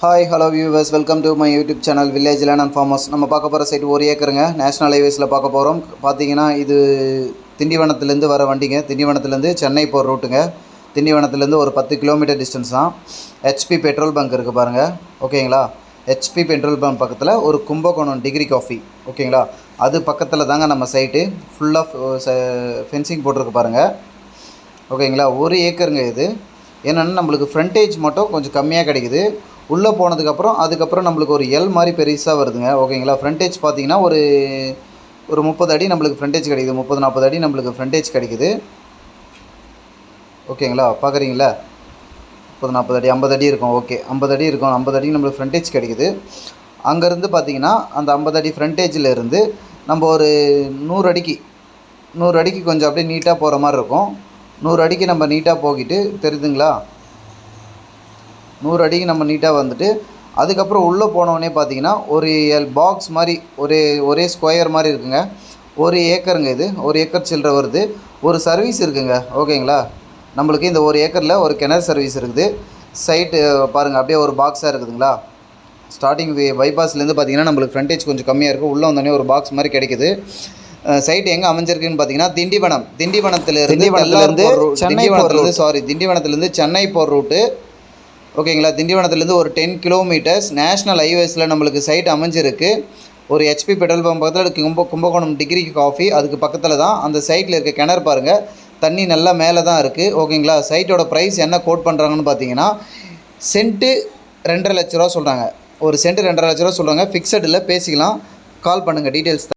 Hi hello viewers welcome to my YouTube channel village land and farmers நம்ம பார்க்க போகிற side ஒரு ஏக்கருங்க. National ஹைவேஸில் பார்க்க போகிறோம் பார்த்தீங்கன்னா இது திண்டிவனத்துலேருந்து வர வண்டிங்க. திண்டிவனத்துலேருந்து சென்னை போகிற ரூட்டுங்க. திண்டிவனத்துலேருந்து ஒரு பத்து கிலோமீட்டர் டிஸ்டன்ஸ் தான். ஹெச்பி பெட்ரோல் பங்க் இருக்குது பாருங்கள் ஓகேங்களா ஹெச்பி பெட்ரோல் பங்க் பக்கத்தில் ஒரு கும்பகோணம் டிகிரி காஃபி ஓகேங்களா அது பக்கத்தில் தாங்க நம்ம சைட்டு ஃபுல்லாக ஃபென்சிங் போட்டிருக்கு பாருங்கள் ஓகேங்களா ஒரு ஏக்கருங்க இது. என்னென்னா நம்மளுக்கு ஃப்ரண்டேஜ் மட்டும் கொஞ்சம் கம்மியாக கிடைக்குது. உள்ளே போனதுக்கப்புறம் அதுக்கப்புறம் நம்மளுக்கு ஒரு எல் மாதிரி பெருசாக வருதுங்க. ஓகேங்களா ஃப்ரண்டேஜ் பார்த்தீங்கன்னா ஒரு ஒரு முப்பது அடி நம்மளுக்கு ஃப்ரண்டேஜ் கிடைக்குது. முப்பது நாற்பது அடி நம்மளுக்கு ஃப்ரண்டேஜ் கிடைக்குது. ஓகேங்களா பார்க்குறீங்களா? முப்பது நாற்பது அடி ஐம்பது அடி இருக்கும். ஓகே ஐம்பது அடி இருக்கும். ஐம்பது அடி நம்மளுக்கு ஃப்ரண்டேஜ் கிடைக்குது. அங்கேருந்து பார்த்தீங்கன்னா அந்த ஐம்பது அடி ஃப்ரண்டேஜில் இருந்து நம்ம ஒரு நூறு அடிக்கு நூறு அடிக்கு கொஞ்சம் அப்படியே நீட்டாக போகிற மாதிரி இருக்கும். நூறு அடிக்கு நம்ம நீட்டாக போகிட்டு தெரியுதுங்களா? நூறு அடிக்கு நம்ம நீட்டாக வந்துட்டு அதுக்கப்புறம் உள்ளே போனோடனே பார்த்தீங்கன்னா ஒரு எல் பாக்ஸ் மாதிரி ஒரே ஒரே ஸ்கொயர் மாதிரி இருக்குங்க. ஒரு ஏக்கருங்க இது ஒரு ஏக்கர் சில்லற வருது. ஒரு சர்வீஸ் இருக்குங்க ஓகேங்களா? நம்மளுக்கு இந்த ஒரு ஏக்கரில் ஒரு கிணறு சர்வீஸ் இருக்குது. சைட்டு பாருங்கள் அப்படியே ஒரு பாக்ஸாக இருக்குதுங்களா? ஸ்டார்டிங் பைபாஸ்லேருந்து பார்த்தீங்கன்னா நம்மளுக்கு ஃப்ரண்டேஜ் கொஞ்சம் கம்மியாக இருக்குது உள்ளே வந்தோடனே ஒரு பாக்ஸ் மாதிரி கிடைக்குது. சைட் எங்கே அமைஞ்சிருக்குன்னு பார்த்தீங்கன்னா திண்டிவனம். திண்டிவனத்துலேருந்து திண்டிவனத்திலிருந்து சென்னை திண்டிவனத்துலேருந்து சாரி திண்டிவனத்துலேருந்து சென்னை போகிற ரூட்டு ஓகேங்களா? திண்டிவனத்துலேருந்து ஒரு டென் கிலோமீட்டர்ஸ் நேஷ்னல் ஹைவேஸில் நம்மளுக்கு சைட் அமைஞ்சிருக்கு. ஒரு ஹெச்பி பெட்ரோல் பம்ப் பக்கத்தில் கும்ப கும்பகோணம் டிகிரி காஃபி அதுக்கு பக்கத்தில் தான் அந்த சைட்டில் இருக்க கிணறு பாருங்கள் தண்ணி நல்லா மேலே தான் இருக்குது ஓகேங்களா? சைட்டோட ப்ரைஸ் என்ன கோட் பண்ணுறாங்கன்னு பார்த்தீங்கன்னா சென்ட்டு ரெண்டரை லட்ச ரூபா சொல்கிறாங்க ஒரு சென்ட் ரெண்டரை லட்ச ரூபா சொல்கிறாங்க ஃபிக்ஸடில் பேசிக்கலாம். கால் பண்ணுங்கள் டீட்டெயில்ஸ்